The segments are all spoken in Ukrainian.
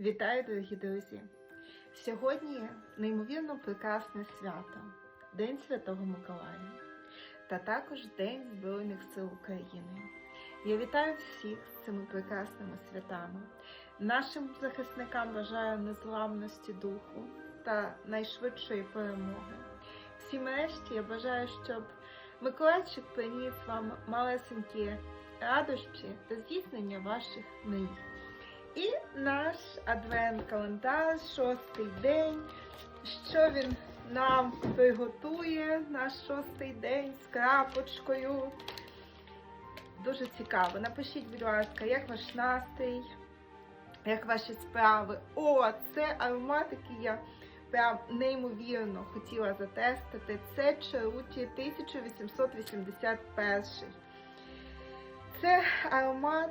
Вітаю, дорогі друзі! Сьогодні неймовірно прекрасне свято День Святого Миколая та також День Збройних сил України. Я вітаю всіх з цими прекрасними святами. Нашим захисникам бажаю незламності духу та найшвидшої перемоги. Всім решті я бажаю, щоб Миколайчик приніс вам малесенькі радощі та здійснення ваших мрій. І наш адвент-календар, шостий день. Що він нам приготує, наш шостий день з крапочкою. Дуже цікаво. Напишіть, будь ласка, як ваш настрій, як ваші справи. О, це аромат, який я прям неймовірно хотіла затестити. Це Чаруті 1881. Це аромат,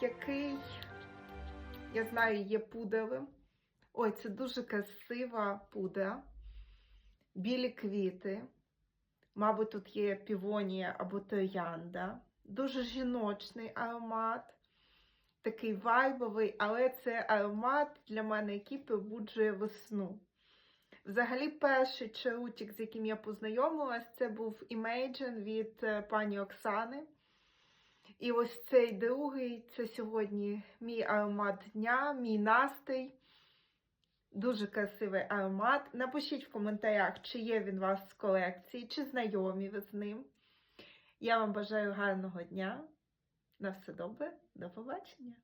який я знаю, є пудровим. Ой, це дуже красива пудра. Білі квіти. Мабуть, тут є півонія або троянда. Дуже жіночний аромат. Такий вайбовий, але це аромат для мене, який пробуджує весну. Взагалі, перший чарутик, з яким я познайомилась, це був Imagine від е, пані Оксани. І ось цей другий це сьогодні мій аромат дня, мій настрій. Дуже красивий аромат. Напишіть в коментарях, чи є він у вас з колекції, чи знайомі ви з ним. Я вам бажаю гарного дня. На все добре, до побачення!